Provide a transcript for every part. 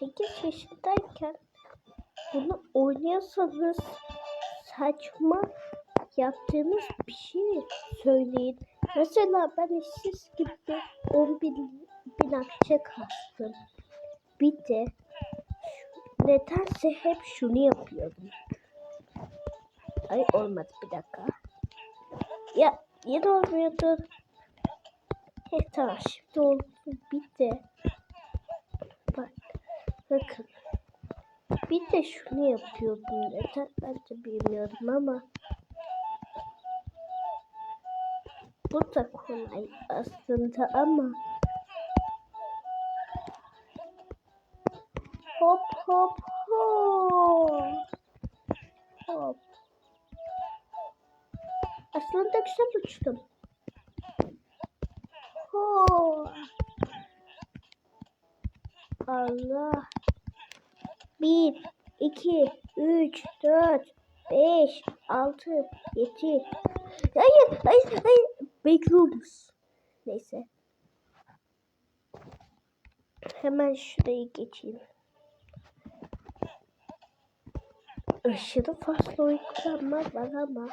8 yaşındayken bunu oynuyorsanız saçma yaptığınız bir şey söyleyin. Mesela ben işsiz gibi 10 bin, bin akçe kastım. Bir de nedense hep şunu yapıyorum. Ay olmadı bir dakika. Ya yine olmuyordu. Heh tamam şimdi oldu. Bir de bakın. Bir de şunu yapıyordum. Neden ben bilmiyorum ama bu da kolay aslında ama hop hop hop hop aslında güzel uçtum. Ho. Allah. Bir, iki, üç, dört, beş, altı, yedi. Hayır, hayır, hayır. Bekliyoruz. Neyse. Hemen şurayı geçeyim. Aşırı fazla uykulanma var ama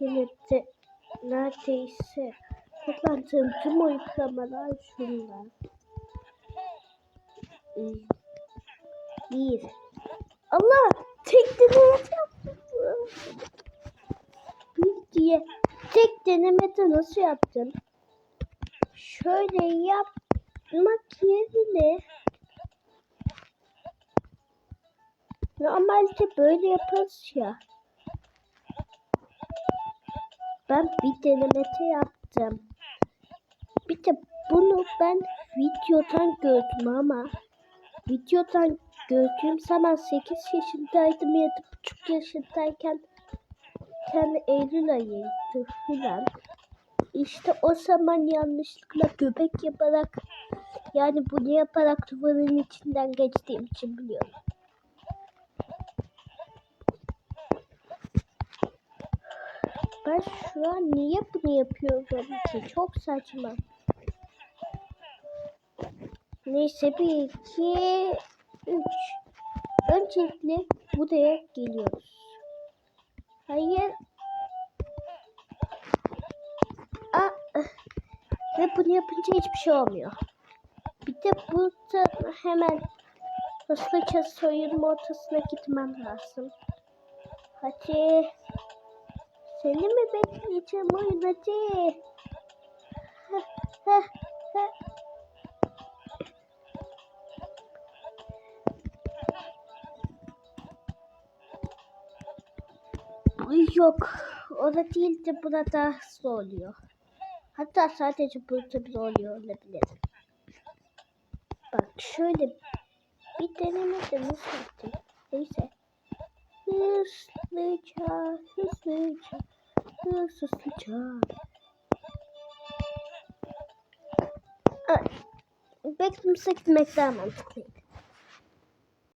yine de neredeyse kullandığım tüm uygulamalar şunlar. Bir. Allah! Tek denemede yaptım. Bir diye tek denemede nasıl yaptın? Şöyle yapmak yerine normalde böyle yaparız ya. Ben bir denemede yaptım. Bir de bunu ben videodan gördüm ama videodan gördüğüm zaman 8 yaşındaydım ya da buçuk yaşındayken kendi Eylül ayıydı filan. İşte o zaman yanlışlıkla göbek yaparak yani bunu yaparak duvarın içinden geçtiğim için biliyorum. Ben şu an niye bunu yapıyorum ki? Çok saçma. Neyse bir, iki, üç. Öncelikle buraya geliyoruz. Hayır. Aa, ve bunu yapınca hiçbir şey olmuyor. Bir de burada hemen hızlıca soyunma ortasına gitmem lazım. Hadi. Seni mi bekleyeceğim oyun hadi. Heh, heh, heh. Yok. Orada değil de burada oluyor. Hatta sadece burada bile oluyor olabilir. Bak şöyle bir deneme de nasıl? Neyse. Hızlıca, hızlıca, hızlıca. Ay, Beklemse gitmek daha mantıklı.